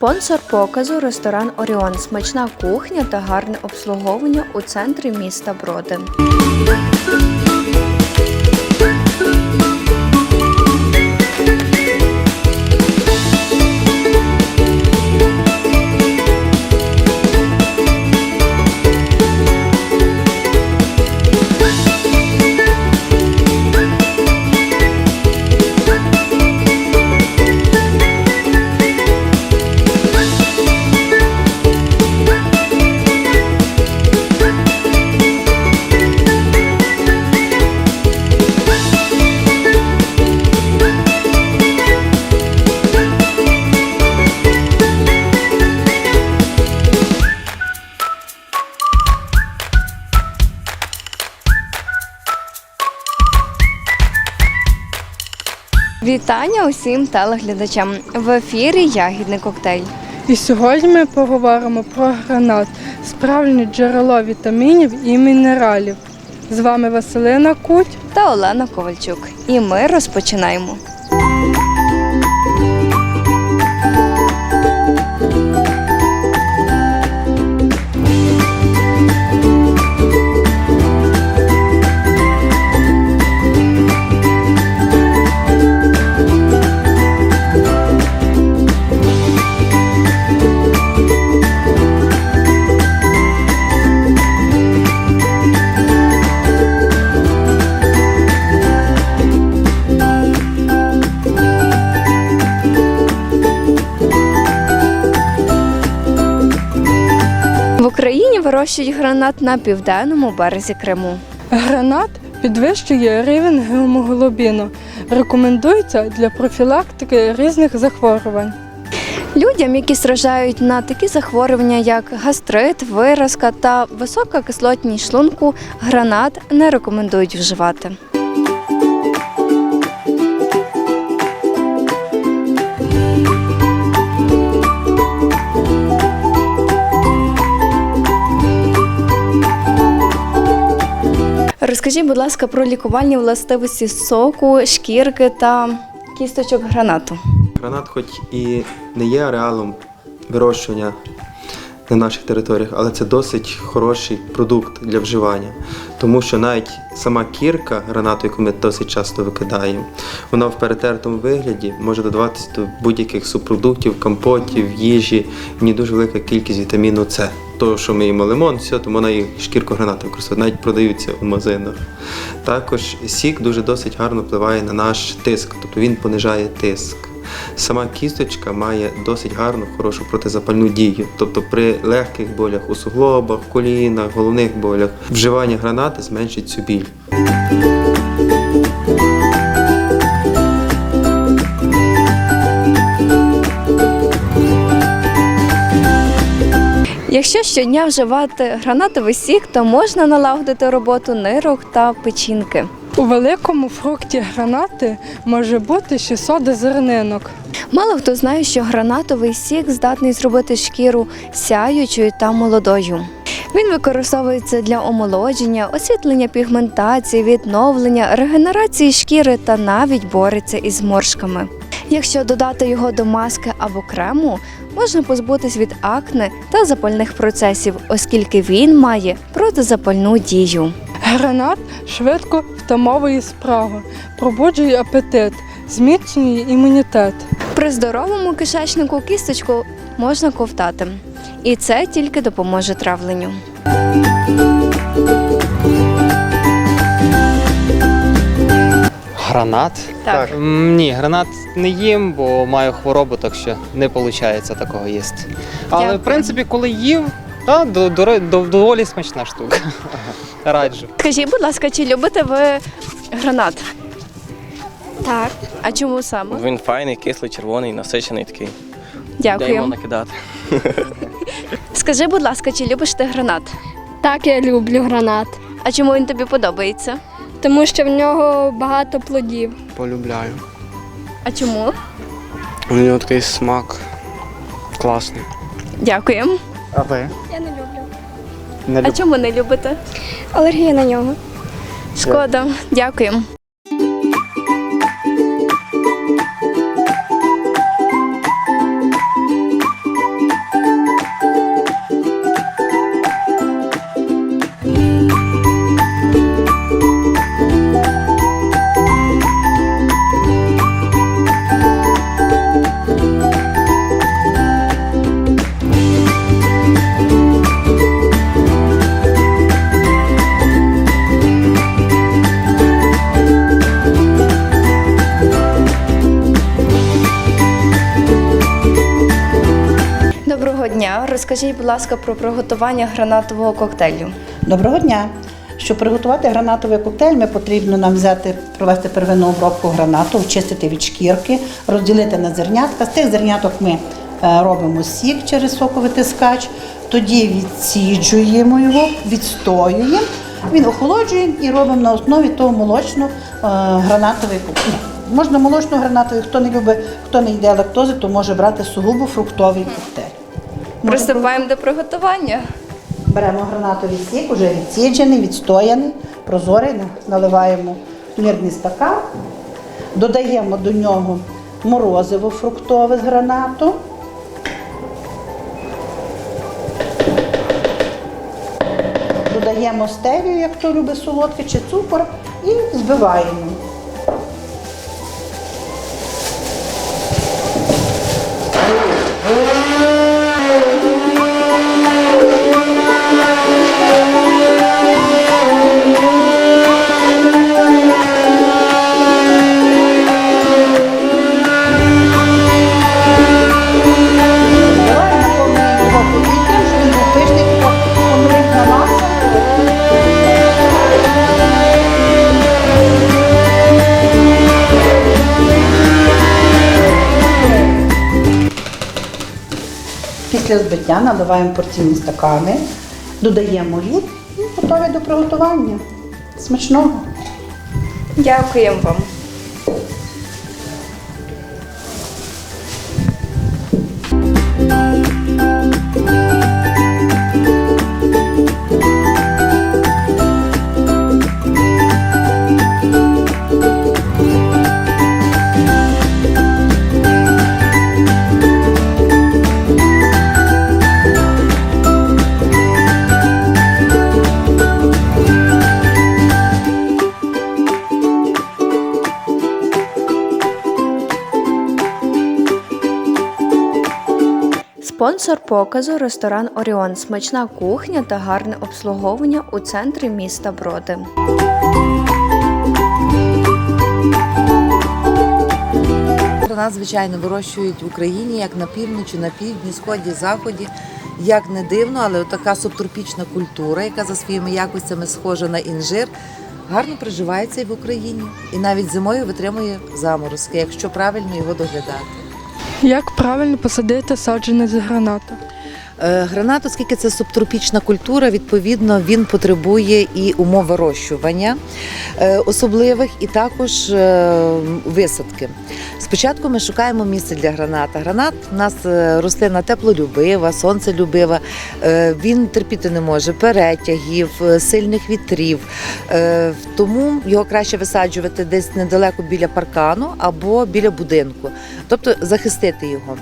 Спонсор показу ресторан Оріон. Смачна кухня та гарне обслуговування у центрі міста Броди. Вітання усім телеглядачам. В ефірі ягідний коктейль. І сьогодні ми поговоримо про гранат, справжнє джерело вітамінів і мінералів. З вами Василина Куть. та Олена Ковальчук. І ми розпочинаємо. Вирощують гранат на південному березі Криму. Гранат підвищує рівень гемоглобіну. Рекомендується для профілактики різних захворювань. Людям, які страждають на такі захворювання, як гастрит, виразка та висока кислотність шлунку, гранат не рекомендують вживати. Розкажіть, будь ласка, про лікувальні властивості соку, шкірки та кісточок гранату. Гранат, хоч і не є ареалом вирощування на наших територіях, але це досить хороший продукт для вживання, тому що навіть сама кірка гранату, яку ми досить часто викидаємо, вона в перетертому вигляді може додаватися до будь-яких субпродуктів, компотів, їжі. В ній дуже велика кількість вітаміну С. То, що ми їмо лимон, все, тому вона і шкірку гранату використовує, навіть продаються у магазинах. Також сік дуже досить гарно впливає на наш тиск, тобто він понижає тиск. Сама кісточка має досить гарну, хорошу протизапальну дію. Тобто при легких болях у суглобах, колінах, головних болях вживання гранати зменшить цю біль. Якщо щодня вживати гранатовий сік, то можна налагодити роботу нирок та печінки. У великому фрукті гранати може бути 600 зернинок. Мало хто знає, що гранатовий сік здатний зробити шкіру сяючою та молодою. Він використовується для омолодження, освітлення пігментації, відновлення, регенерації шкіри та навіть бореться із зморшками. Якщо додати його до маски або крему, можна позбутись від акне та запальних процесів, оскільки він має протизапальну дію. Гранат швидко втамовує спрагу, пробуджує апетит, зміцнює імунітет. При здоровому кишечнику кісточку можна ковтати, і це тільки допоможе травленню. Гранат? Так. М, Ні, гранат не їм, бо маю хворобу, так що не виходить такого їсти. Але Дякую. в принципі, коли їв, та, до, до, до, доволі смачна штука. Раджу. Скажіть, будь ласка, чи любите ви гранат? Так. А чому саме? Він файний, кислий, червоний, насичений такий. Дякую. накидати? Скажи, будь ласка, чи любиш ти гранат? Так, я люблю гранат, А чому він тобі подобається? тому що в нього багато плодів. Полюбляю. А чому? У нього такий смак класний. Дякуємо. А ви? Я не люблю. Не А чому не любите? Алергія на нього. Шкода, дякуємо. Розкажіть, будь ласка, про приготування гранатового коктейлю. Доброго дня! Щоб приготувати гранатовий коктейль, ми потрібно нам взяти, провести первинну обробку гранату, очистити від шкірки, розділити на зернятка. З тих зерняток ми е, робимо сік через соковитискач, тоді відсіджуємо його, відстоюємо, він охолоджуємо і робимо на основі того молочно-гранатовий коктейль. Можна молочно-гранатовий, хто не любить, хто не йде лактози, то може брати сугубо фруктовий коктейль. Приступаємо до приготування. Беремо гранатовий сік, уже відсіджений, відстояний, прозорий, наливаємо в мірний стакан, додаємо до нього морозиво фруктове з гранату. Додаємо стевію, як хто любить солодке, чи цукор, і збиваємо. Збиваємо, Після збиття наливаємо порційні стакани, додаємо лід і готові до приготування. Смачного! Дякуємо вам. Спонсор показу ресторан Оріон. Смачна кухня та гарне обслуговування у центрі міста Броди. Гранат, звичайно, вирощують в Україні як на півночі, на півдні, сході, заході. Як не дивно, але така субтропічна культура, яка за своїми якостями схожа на інжир, гарно приживається і в Україні. І навіть зимою витримує заморозки, якщо правильно його доглядати. Як правильно посадити саджанець граната? Е, Гранат, оскільки це субтропічна культура, відповідно він потребує і умов вирощування е, особливих, і також е, висадки. Спочатку ми шукаємо місце для граната. Гранат у нас рослина теплолюбива, сонцелюбива. Він терпіти не може перетягів, сильних вітрів. Тому його краще висаджувати десь недалеко біля паркану або біля будинку, тобто захистити його.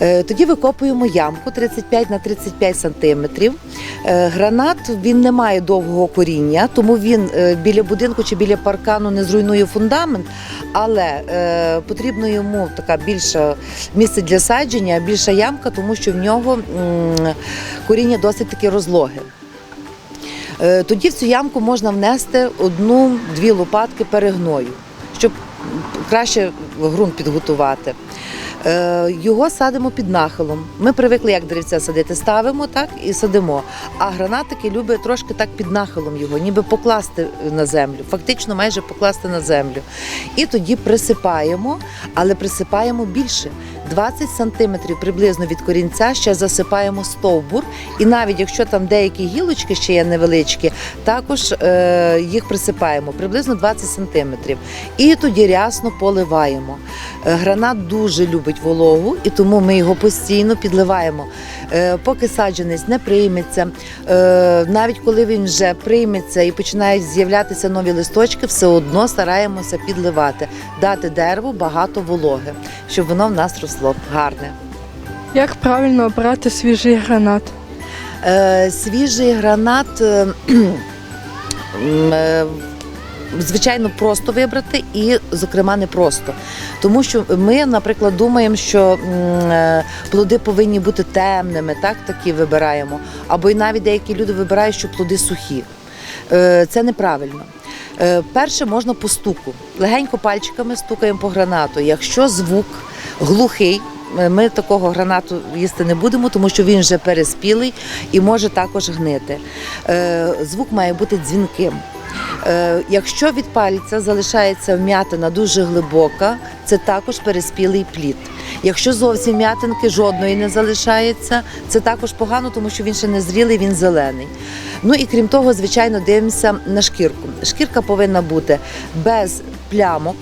Е, Тоді викопуємо ямку 35 на 35 сантиметрів. Е, Гранат він не має довгого коріння, тому він е, біля будинку чи біля паркану не зруйнує фундамент, але потрібно йому така більша місце для садження, більша ямка, тому що в нього коріння досить таки розлоге. Е, Тоді в цю ямку можна внести одну-дві лопатки перегною, щоб краще ґрунт підготувати. Е, Його садимо під нахилом. Ми привикли, як деревця садити, ставимо так і садимо. А гранатики люблять трошки так під нахилом його, ніби покласти на землю, фактично майже покласти на землю. І тоді присипаємо, але присипаємо більше. 20 сантиметрів приблизно від корінця ще засипаємо стовбур. І навіть якщо там деякі гілочки ще є невеличкі, також е, їх присипаємо приблизно 20 сантиметрів. І тоді рясно поливаємо. Е, Гранат дуже любить вологу, і тому ми його постійно підливаємо. Е, Поки саджанець не прийметься, е, навіть коли він вже прийметься і починають з'являтися нові листочки, все одно стараємося підливати, дати дереву багато вологи, щоб воно в нас росло гарне. Як правильно обрати свіжий гранат? Е, свіжий гранат. Звичайно, просто вибрати і, зокрема, не просто. Тому що ми, наприклад, думаємо, що е, плоди повинні бути темними, так такі вибираємо. Або й навіть деякі люди вибирають, що плоди сухі. Е, Це неправильно. Е, Перше можна по стуку. Легенько пальчиками стукаємо по гранату. Якщо звук глухий, ми такого гранату їсти не будемо, тому що він вже переспілий і може також гнити. Звук має бути дзвінким. Е, Якщо від пальця залишається вм'ятина дуже глибока, це також переспілий плід. Якщо зовсім м'ятинки жодної не залишається, це також погано, тому що він ще не зрілий, він зелений. Ну і крім того, звичайно, дивимося на шкірку. Шкірка повинна бути без плямок.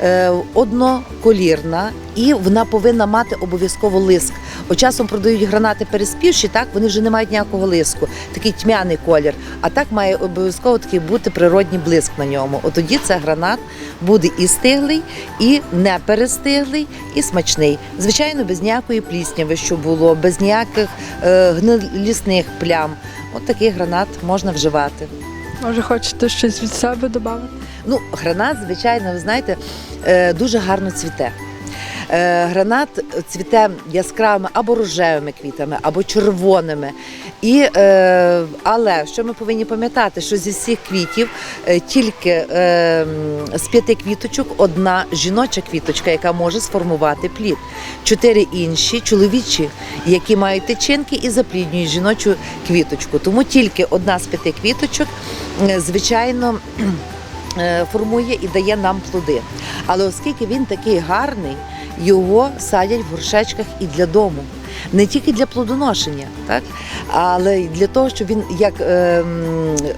Е, Одноколірна і вона повинна мати обов'язково лиск. От часом продають гранати переспівші, так вони вже не мають ніякого лиску, такий тьмяний колір. А так має обов'язково такий бути природній блиск на ньому. От тоді це гранат буде і стиглий, і не перестиглий, і смачний. Звичайно, без ніякої плісняви, що було, без ніяких е, гнилісних плям. От такий гранат можна вживати. Може, хочете щось від себе додати? Ну, гранат, звичайно, ви знаєте, е, дуже гарно цвіте. Е, Гранат цвіте яскравими або рожевими квітами, або червоними. І, е, але що ми повинні пам'ятати, що зі всіх квітів тільки з п'яти квіточок одна жіноча квіточка, яка може сформувати плід. Чотири інші чоловічі, які мають тичинки і запліднюють жіночу квіточку. Тому тільки одна з п'яти квіточок, звичайно. Е, формує і дає нам плоди. Але оскільки він такий гарний, його садять в горшечках і для дому. Не тільки для плодоношення, так? але й для того, щоб він як е,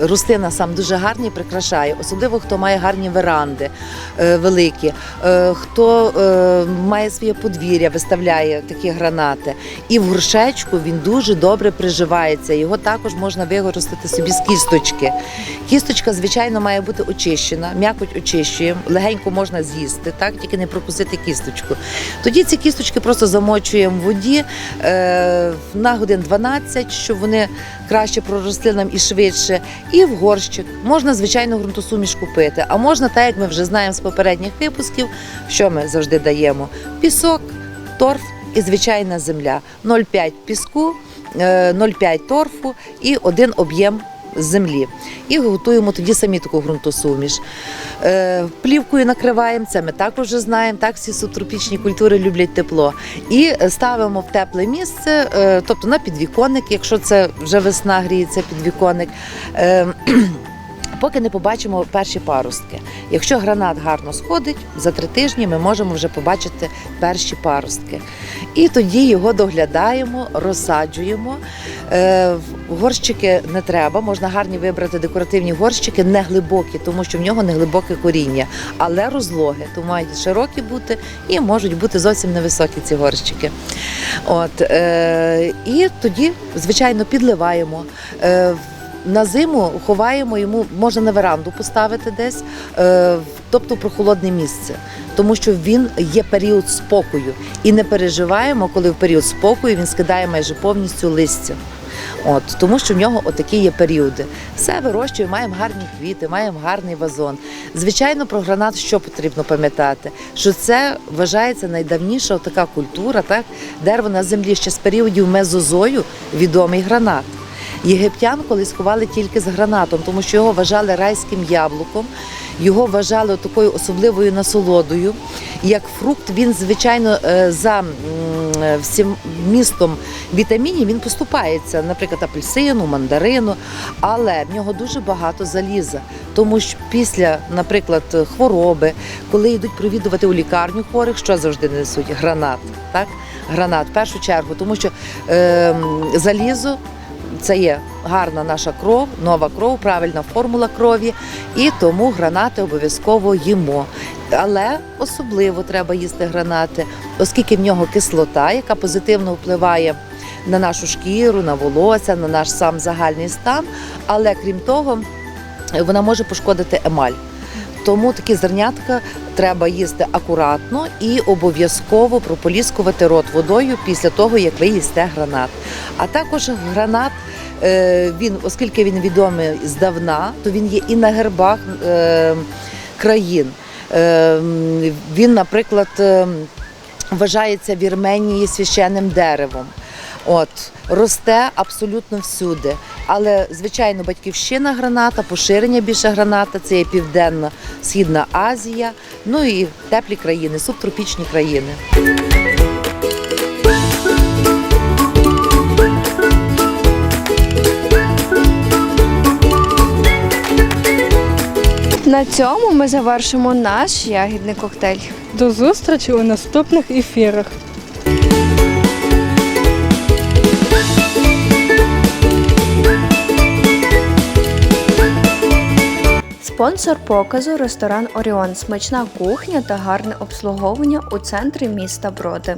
рослина сам дуже гарний прикрашає, особливо хто має гарні веранди е, великі, е, хто е, має своє подвір'я, виставляє такі гранати. І в горшечку він дуже добре приживається. Його також можна вигоростити собі з кісточки. Кісточка, звичайно, має бути очищена, м'якоть очищуємо, легенько можна з'їсти, так тільки не прокусити кісточку. Тоді ці кісточки просто замочуємо в воді на годин 12, щоб вони краще проросли нам і швидше. І в горщик можна, звичайно, ґрунтосуміш купити. А можна, так як ми вже знаємо з попередніх випусків, що ми завжди даємо: пісок, торф і звичайна земля. 0,5 піску, е, 0,5 торфу і один об'єм землі. І готуємо тоді самі таку ґрунтосуміш. Е, плівкою накриваємо, це ми також знаємо. Так, всі субтропічні культури люблять тепло. І ставимо в тепле місце, е, тобто на підвіконник, якщо це вже весна гріється підвіконник. Поки не побачимо перші паростки. Якщо гранат гарно сходить, за три тижні ми можемо вже побачити перші паростки. І тоді його доглядаємо, розсаджуємо. Е, Горщики не треба, можна гарні вибрати декоративні горщики, не глибокі, тому що в нього не глибоке коріння, але розлоги, то мають широкі бути і можуть бути зовсім невисокі ці горщики. От, е, і тоді, звичайно, підливаємо. Е, на зиму ховаємо йому, можна на веранду поставити десь, е, тобто в прохолодне місце, тому що він є період спокою. І не переживаємо, коли в період спокою він скидає майже повністю листя. От, тому що в нього отакі є періоди. Все вирощуємо, маємо гарні квіти, маємо гарний вазон. Звичайно, про гранат що потрібно пам'ятати? Що це вважається найдавніша така культура, так? дерево на землі ще з періодів мезозою відомий гранат. Єгиптян колись ховали тільки з гранатом, тому що його вважали райським яблуком, його вважали такою особливою насолодою. Як фрукт, він, звичайно, е, за е, всім містом вітамінів він поступається, наприклад, апельсину, мандарину, але в нього дуже багато заліза. Тому що після, наприклад, хвороби, коли йдуть провідувати у лікарню хворих, що завжди несуть? Гранат. Так? Гранат в першу чергу, тому що е, залізо це є гарна наша кров, нова кров, правильна формула крові, і тому гранати обов'язково їмо. Але особливо треба їсти гранати, оскільки в нього кислота, яка позитивно впливає на нашу шкіру, на волосся, на наш сам загальний стан. Але крім того, вона може пошкодити емаль. Тому такі зернятка треба їсти акуратно і обов'язково прополіскувати рот водою після того, як ви їсте гранат. А також гранат, е, він, оскільки він відомий здавна, то він є і на гербах е, країн. Е, Він, наприклад, вважається в Вірменії священним деревом. От росте абсолютно всюди. Але звичайно, батьківщина граната, поширення більше граната це є південна східна Азія, ну і теплі країни, субтропічні країни. На цьому ми завершимо наш ягідний коктейль. До зустрічі у наступних ефірах. Спонсор показу ресторан Оріон. Смачна кухня та гарне обслуговування у центрі міста Броди.